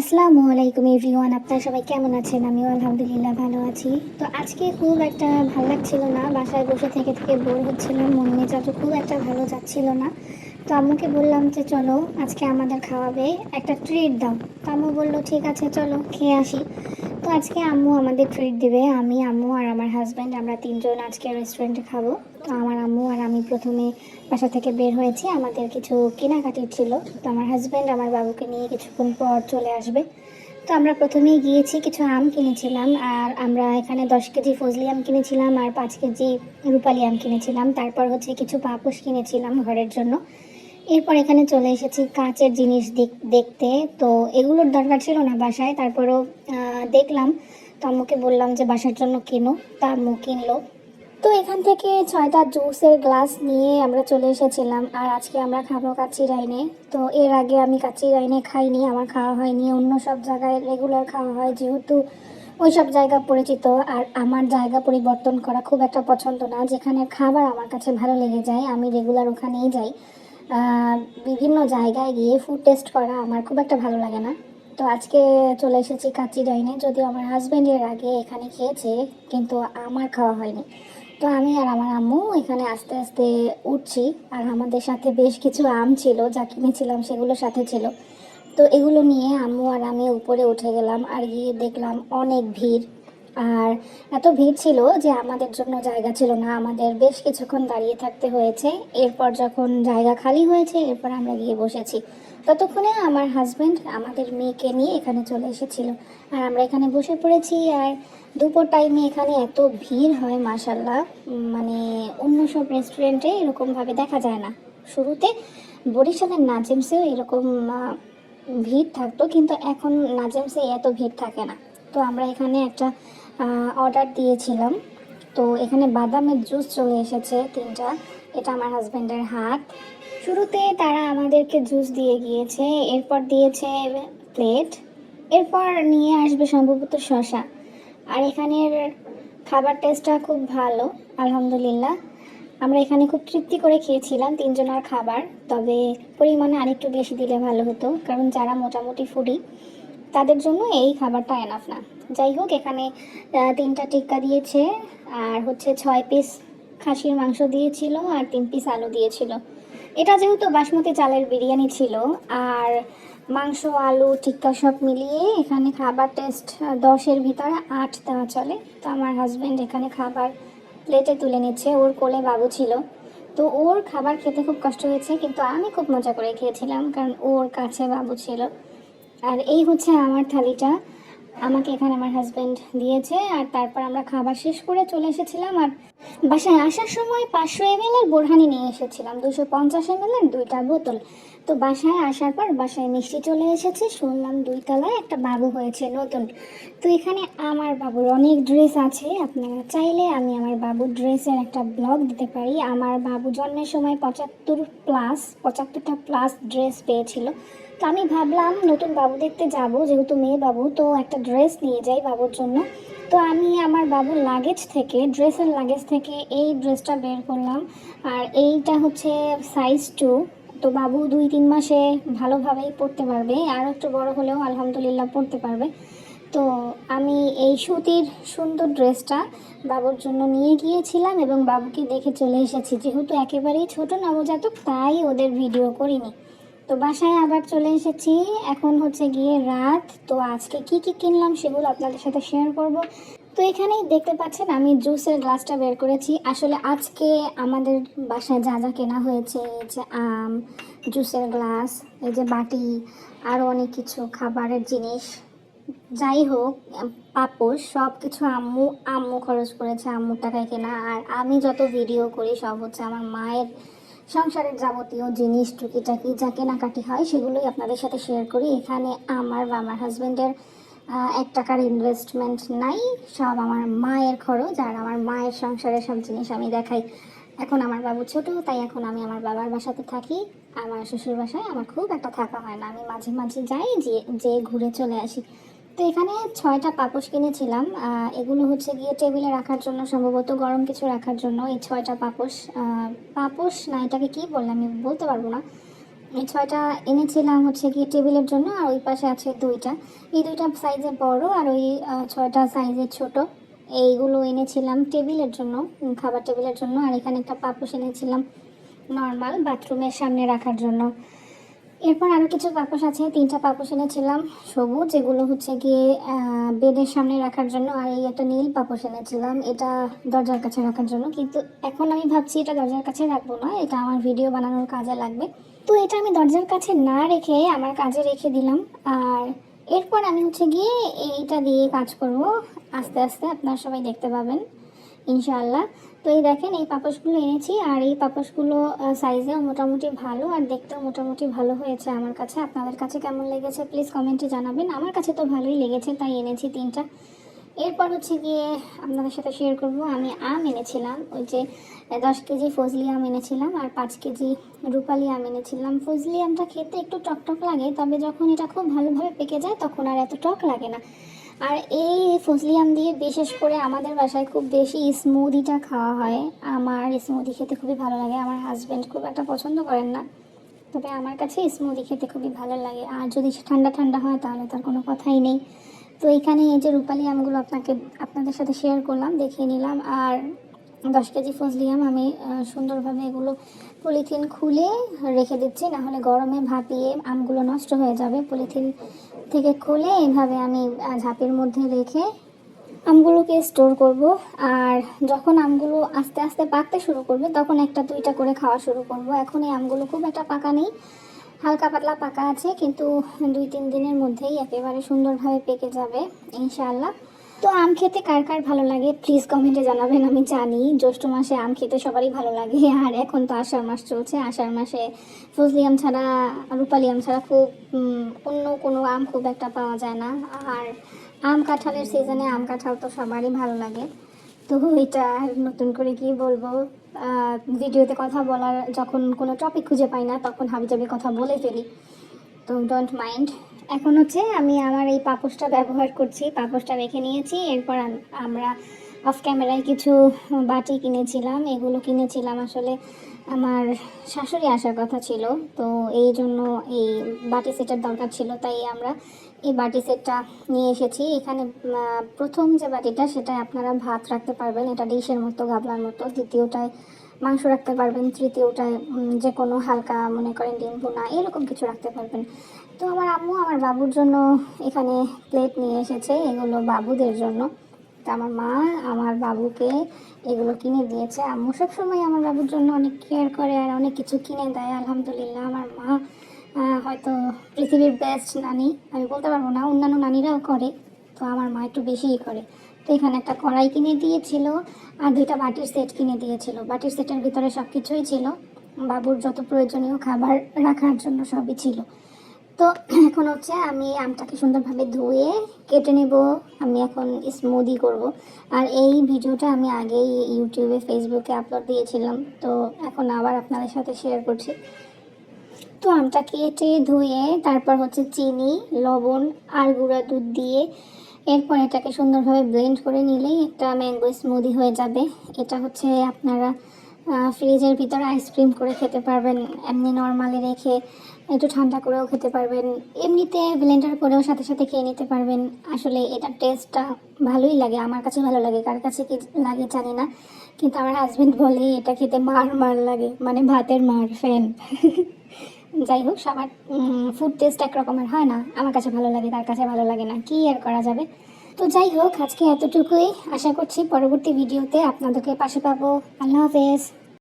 আসসালামু আলাইকুম এভরিওয়ান, আপনারা সবাই কেমন আছেন? আমিও আলহামদুলিল্লাহ ভালো আছি। তো আজকে খুব একটা ভালো লাগছিল না, বাসায় বসে থেকে থেকে বোর হচ্ছিলাম মন মেজাজও খুব একটা ভালো যাচ্ছিল না। তো আম্মুকে বললাম যে, চলো, আজকে আমাদের খাওয়াবে একটা ট্রিট দাও। তো আম্মু বলল, ঠিক আছে, চলো, খেয়ে আসি। তো আজকে আম্মু আমাদের ট্রিট দেবে, আমি, আম্মু আর আমার হাজব্যান্ড আমরা তিনজন আজকে রেস্টুরেন্টে খাব। তো আমার আম্মু আর আমি প্রথমে বাসা থেকে বের হয়েছি, আমাদের কিছু কেনাকাটির ছিল। তো আমার হাজব্যান্ড আমার বাবুকে নিয়ে কিছুক্ষণ পর চলে আসবে। তো আমরা প্রথমেই গিয়েছি, কিছু আম কিনেছিলাম, আর আমরা এখানে দশ কেজি ফজলি আম কিনেছিলাম, আর পাঁচ কেজি রূপালি আম কিনেছিলাম। তারপর হচ্ছে কিছু পাপোশ কিনেছিলাম ঘরের জন্য। এরপর এখানে চলে এসেছি কাঁচের জিনিস দেখ- দেখতে। তো এগুলোর দরকার ছিল না বাসায়, তারপরও দেখলাম। তো আম্মুকে বললাম যে বাসার জন্য কিনো। তা আম্মু কিনলো। তো এখান থেকে ছয়টা জুসের গ্লাস নিয়ে আমরা চলে এসেছিলাম। আর আজকে আমরা খাব কাচ্চি রাইনে তো এর আগে আমি কাচ্চি রাইনে খাইনি, আমার খাওয়া হয়নি। অন্য সব জায়গায় রেগুলার খাওয়া হয়, যেহেতু ওই সব জায়গা পরিচিত। আর আমার জায়গা পরিবর্তন করা খুব একটা পছন্দ না, যেখানে খাবার আমার কাছে ভালো লেগে যায়, আমি রেগুলার ওখানেই যাই। বিভিন্ন জায়গায় গিয়ে ফুড টেস্ট করা আমার খুব একটা ভালো লাগে না। তো আজকে চলে এসেছি কাচ্চি ডাইনে, যদিও আমার হাজব্যান্ড এর আগে এখানে খেয়েছে, কিন্তু আমার খাওয়া হয়নি। তো আমি আর আমার আম্মু এখানে আস্তে আস্তে উঠছি, আর আমাদের সাথে বেশ কিছু আম ছিল, যা কিনেছিলাম সেগুলো সাথে ছিল। তো এগুলো নিয়ে আম্মু আর আমি উপরে উঠে গেলাম, আর গিয়ে দেখলাম অনেক ভিড়। আর এত ভিড় ছিল যে আমাদের জন্য জায়গা ছিল না, আমাদের বেশ কিছুক্ষণ দাঁড়িয়ে থাকতে হয়েছে। এরপর যখন জায়গা খালি হয়েছে, এরপর আমরা গিয়ে বসেছি। ততক্ষণে আমার হাজব্যান্ড আমাদের মেয়েকে নিয়ে এখানে চলে এসেছিল। আর আমরা এখানে বসে পড়েছি আর দুপুর টাইমে এখানে এত ভিড় হয় মাসাল্লাহ মানে অন্য সব রেস্টুরেন্টে এরকমভাবে দেখা যায় না। শুরুতে বরিশালের নাজিমসেও এরকম ভিড় থাকতো, কিন্তু এখন নাজিমসে এত ভিড় থাকে না। তো আমরা এখানে একটা অর্ডার দিয়েছিলাম। তো এখানে বাদামের জুস চলে এসেছে তিনটা। এটা আমার হাজব্যান্ডের হাত। শুরুতে তারা আমাদেরকে জুস দিয়ে গিয়েছে, এরপর দিয়েছে প্লেট এরপর নিয়ে আসবে সম্ভবত শশা আর এখানের খাবার টেস্টটা খুব ভালো, আলহামদুলিল্লাহ। আমরা এখানে খুব তৃপ্তি করে খেয়েছিলাম তিনজনের খাবার, তবে পরিমাণে আরেকটু বেশি দিলে ভালো হতো, কারণ যারা মোটামুটি ফুডি তাদের জন্য এই খাবারটা এনাফ না। যাই হোক, এখানে তিনটা টিক্কা দিয়েছে, আর হচ্ছে ছয় পিস খাসির মাংস দিয়েছিল আর তিন পিস আলু দিয়েছিল। এটা যেহেতু বাসমতি চালের বিরিয়ানি ছিল, আর মাংস, আলু, টিক্কা সব মিলিয়ে এখানে খাবার টেস্ট দশের ভিতরে আট দেওয়া চলে। তো আমার হাজব্যান্ড এখানে খাবার প্লেটে তুলে নিচ্ছে, ওর কোলে বাবু ছিল। তো ওর খাবার খেতে খুব কষ্ট হয়েছে, কিন্তু আমি খুব মজা করে খেয়েছিলাম, কারণ ওর কাছে বাবু ছিল। আর এই হচ্ছে আমার থালিটা। আমাকে এখানে আমার হাজব্যান্ড দিয়েছে আর তারপর আমরা খাবার শেষ করে চলে এসেছিলাম আর বাসায় আসার সময় পাঁচশো এম এর বোরহানি নিয়ে এসেছিলাম। দুশো পঞ্চাশ এম এর দুইটা বোতল। তো বাসায় আসার পর বাসায় মিষ্টি চলে এসেছে। শুনলাম দুই তলায় একটা বাবু হয়েছে নতুন। তো এখানে আমার বাবুর অনেক ড্রেস আছে। আপনারা চাইলে আমি আমার বাবুর ড্রেসের একটা ব্লগ দিতে পারি। আমার বাবু জন্মের সময় পঁচাত্তর প্লাস পঁচাত্তরটা প্লাস ড্রেস পেয়েছিল। তো আমি ভাবলাম, নতুন বাবু দেখতে যাব। যেহেতু মেয়ে বাবু, তো একটা ড্রেস নিয়ে যাই বাবুর জন্য। তো আমি আমার বাবুর লাগেজ থেকে ড্রেসের লাগেজ থেকে এই ড্রেসটা বের করলাম। আর এইটা হচ্ছে সাইজ টু তো বাবু দুই তিন মাসে ভালোভাবেই পড়তে পারবে। আর একটু বড় হলেও আলহামদুলিল্লাহ পড়তে পারবে। তো আমি এই সুতির সুন্দর ড্রেসটা বাবুর জন্য নিয়ে গিয়েছিলাম এবং বাবুকে দেখে চলে এসেছি। যেহেতু একেবারেই ছোট নবজাতক, তাই ওদের ভিডিও করিনি। তো বাসায় আবার চলে এসেছি। এখন হচ্ছে গিয়ে রাত। তো আজকে কি কি কিনলাম সেগুলো আপনাদের সাথে শেয়ার করব। তো এখানেই দেখতে পাচ্ছেন আমি জুসের গ্লাসটা বের করেছি। আসলে আজকে আমাদের বাসায় যা যা কেনা হয়েছে, এই যে আম জুসের গ্লাস এই যে বাটি আরও অনেক কিছু খাবারের জিনিস। যাই হোক, পাপোশ সব কিছু আম্মু আম্মু খরচ করেছে আম্মুর টাকায় কেনা। আর আমি যত ভিডিও করি, সব হচ্ছে আমার মায়ের সংসারের যাবতীয় জিনিস, টুকিটাকি যা কেনাকাটি হয়, সেগুলোই আপনাদের সাথে শেয়ার করি। এখানে আমার বা আমার হাজব্যান্ডের এক টাকার ইনভেস্টমেন্ট নাই, সব আমার মায়ের খরচ, আর আমার মায়ের সংসারের সব জিনিস আমি দেখাই। এখন আমার বাবু ছোট, তাই এখন আমি আমার বাবার বাসাতে থাকি। আমার শ্বশুর বাসায় আমার খুব একটা থাকা হয় না। আমি মাঝে মাঝে যাই যে ঘুরে চলে আসি। তো এখানে ছয়টা পাপোশ কিনেছিলাম। এগুলো হচ্ছে গিয়ে টেবিলে রাখার জন্য, সম্ভবত গরম কিছু রাখার জন্য। এই ছয়টা পাপোশ পাপোশ না, এটাকে কী বললাম? আমি বলতে পারব না। এই ছয়টা এনেছিলাম হচ্ছে গিয়ে টেবিলের জন্য, আর ওই পাশে আছে দুইটা। এই দুইটা সাইজে বড়, আর ওই ছয়টা সাইজে ছোট। এইগুলো এনেছিলাম টেবিলের জন্য খাবার টেবিলের জন্য। আর এখানে একটা পাপোশ এনেছিলাম নর্মাল বাথরুমের সামনে রাখার জন্য। এরপর আরও কিছু পাপোশ আছে, তিনটা পাপোশ এনেছিলাম সবুজ, এগুলো হচ্ছে গিয়ে বেডের সামনে রাখার জন্য আর এই একটা নীল পাপোশ এনেছিলাম এটা দরজার কাছে রাখার জন্য, কিন্তু এখন আমি ভাবছি এটা দরজার কাছে রাখব না, এটা আমার ভিডিও বানানোর কাজে লাগবে। তো এটা আমি দরজার কাছে না রেখে আমার কাজে রেখে দিলাম, আর এরপর আমি হচ্ছে গিয়ে এইটা দিয়ে কাজ করব, আস্তে আস্তে আপনারা সবাই দেখতে পাবেন। ইনশাআল্লাহ। তো এই দেখেন, এই পাপোশগুলো এনেছি আর এই পাপোশগুলো সাইজেও মোটামুটি ভালো আর দেখতেও মোটামুটি ভালো হয়েছে আমার কাছে। আপনাদের কাছে কেমন লেগেছে প্লিজ কমেন্টে জানাবেন। আমার কাছে তো ভালোই লেগেছে, তাই এনেছি তিনটা। এরপর হচ্ছে গিয়ে আপনাদের সাথে শেয়ার করব, আমি আম এনেছিলাম, ওই যে দশ কেজি ফজলি আম এনেছিলাম আর পাঁচ কেজি রূপালি আম এনেছিলাম। ফজলি আমটা খেতে একটু টকটক লাগে, তবে যখন এটা খুব ভালোভাবে পেকে যায়, তখন আর এত টক লাগে না। আর এই ফজলি আম দিয়ে বিশেষ করে আমাদের বাসায় খুব বেশি স্মুদিটা খাওয়া হয়। আমার স্মুদি খেতে খুবই ভালো লাগে। আমার হাজব্যান্ড খুব একটা পছন্দ করেন না। তবে আমার কাছে স্মুদি খেতে খুবই ভালো লাগে। আর যদি ঠান্ডা ঠান্ডা হয়, তাহলে তার কোনো কথাই নেই। তো এখানে এই যে রূপালি আমগুলো আপনাকে, আপনাদের সাথে শেয়ার করলাম, দেখিয়ে নিলাম। আর দশ কেজি ফজলি আম সুন্দরভাবে এগুলো পলিথিন খুলে রেখে দিচ্ছি না হলে গরমে ভাপিয়ে আমগুলো নষ্ট হয়ে যাবে। পলিথিন থেকে খুলে এইভাবে আমি ঝাঁপির মধ্যে রেখে আমগুলোকে স্টোর করব। আর যখন আমগুলো আস্তে আস্তে পাকতে শুরু করবে, তখন একটা দুইটা করে খাওয়া শুরু করব। এখন এই আমগুলো খুব একটা পাকা নেই, হালকা পাতলা পাকা আছে, কিন্তু দুই তিন দিনের মধ্যেই একেবারে সুন্দরভাবে পেকে যাবে, ইনশাআল্লাহ। তো আম খেতে কার কার ভালো লাগে? প্লিজ কমেন্টে জানাবেন, আমি জানি। জ্যৈষ্ঠ মাসে আম খেতে সবারই ভালো লাগে, আর এখন তো আষাঢ় মাস চলছে। আষাঢ় মাসে ফজলি আম ছাড়া, রূপালি আম ছাড়া খুব অন্য কোনো আম খুব একটা পাওয়া যায় না। আর আম কাঁঠালের সিজনে আম কাঁঠাল তো সবারই ভালো লাগে। তো এটা নতুন করে কি বলব? ভিডিওতে কথা বলার, যখন কোনো টপিক খুঁজে পাই না, তখন হাবিজাবি কথা বলে ফেলি। তো ডোন্ট মাইন্ড এখন হচ্ছে আমি আমার এই পাপোশটা ব্যবহার করছি, পাপোশটা রেখে নিয়েছি, এরপর আমরা অফ ক্যামেরায় কিছু বাটি কিনেছিলাম, এগুলো কিনেছিলাম। আসলে আমার শাশুড়ি আসার কথা ছিল, তো এই জন্য এই বাটি সেটের দরকার ছিল, তাই আমরা এই বাটি সেটটা নিয়ে এসেছি। এখানে প্রথম যে বাটিটা, সেটায় আপনারা ভাত রাখতে পারবেন, এটা ডিশের মতো, গাবলার মতো। দ্বিতীয়টায় মাংস রাখতে পারবেন তৃতীয়টায় যে কোনো হালকা মনে করেন ডিম ভুনা, এরকম কিছু রাখতে পারবেন। তো আমার আম্মু আমার বাবুর জন্য এখানে প্লেট নিয়ে এসেছে, এগুলো বাবুদের জন্য। তো আমার মা আমার বাবুকে এগুলো কিনে দিয়েছে। আম্মু সবসময় আমার বাবুর জন্য অনেক কেয়ার করে আর অনেক কিছু কিনে দেয়, আলহামদুলিল্লাহ। আমার মা হয়তো পৃথিবীর বেস্ট নানি, আমি বলতে পারব না, অন্যান্য নানিরাও করে, তো আমার মা একটু বেশিই করে। তো এখানে একটা কড়াই কিনে দিয়েছিল আর দুইটা বাটির সেট কিনে দিয়েছিল। বাটির সেটের ভিতরে সব কিছুই ছিল। বাবুর যত প্রয়োজনীয় খাবার রাখার জন্য সবই ছিল। তো এখন হচ্ছে আমি আমটাকে সুন্দরভাবে ধুয়ে কেটে নেব। আমি এখন স্মুদি করব। আর এই ভিডিওটা আমি আগেই ইউটিউবে ফেসবুকে আপলোড দিয়েছিলাম। তো এখন আবার আপনাদের সাথে শেয়ার করছি। তো আমটা কেটে ধুয়ে তারপর হচ্ছে চিনি, লবণ আর গুঁড়া দুধ দিয়ে এরপর এটাকে সুন্দরভাবে ব্লেন্ড করে নিলেই একটা ম্যাঙ্গো স্মুদি হয়ে যাবে। এটা হচ্ছে আপনারা ফ্রিজের ভিতরে আইসক্রিম করে খেতে পারবেন, এমনি নর্মালি রেখে একটু ঠান্ডা করেও খেতে পারবেন। এমনিতে ব্লেন্ডার করেও সাথে সাথে খেয়ে নিতে পারবেন। আসলে এটার টেস্টটা ভালোই লাগে, আমার কাছে ভালো লাগে, কার কাছে কি লাগে জানি না। কিন্তু আমার হাজবেন্ড বলে, এটা খেতে মার মার লাগে মানে ভাতের মার ফ্যান যাই হোক, সবার ফুড টেস্ট একরকমের হয় না। আমার কাছে ভালো লাগে, তার কাছে ভালো লাগে না। কি আর করা যাবে? তো যাই হোক, আজকে এতটুকুই। আশা করছি পরবর্তী ভিডিওতে আপনাদেরকে পাশে পাবো। আল্লাহ হাফেজ।